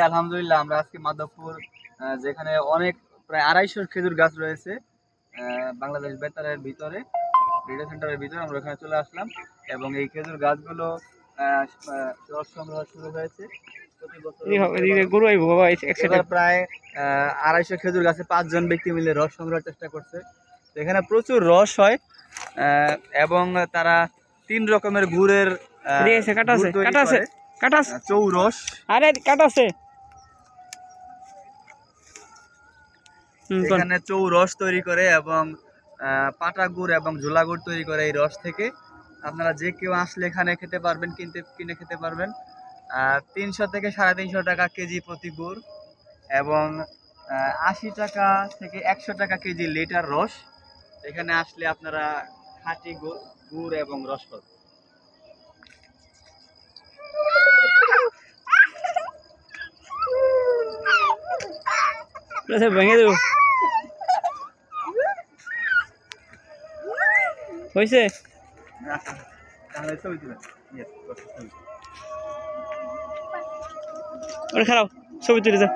আলহামদুলিল্লাহ আমরা আজকে মাধবপুর যেখানে অনেক প্রায় আড়াইশো খেজুর গাছ রয়েছে আহ, বাংলাদেশ বেতারের ভিতরে রেডিও সেন্টারের ভিতরে আমরা ওখানে চলে আসলাম। এবং এই খেজুর গাছগুলো রস সংগ্রহ শুরু হয়েছে। প্রায় আড়াইশো খেজুর গাছে পাঁচজন ব্যক্তি মিলে রস সংগ্রহের চেষ্টা করছে। এখানে প্রচুর রস হয় আহ, এবং তারা তিন রকমের গুড়ের আহ, কাটা আছে, কাটা আছে। করে। কাটা আছে। আহ, চৌরস। আরে কাটা আছে হুম কোন। এখানে চৌরস তৈরি করে এবং পাটা গুড় এবং ঝোলা গুড় তৈরি করে এই রস থেকে। আপনারা যে কেউ আসলে এখানে খেতে পারবেন কিনতে কিনে খেতে পারবেন। তিনশো থেকে সাড়ে তিনশো টাকা কেজি প্রতি গুড় এবং আশি টাকা থেকে একশো টাকা কেজি লিটার রস। এখানে আসলে আপনারা খাঁটি গুড় গুড় এবং রস পাবেন। ভেঙে দেবো হয়েছে। ওটা খারাপ ছবি তুলে যা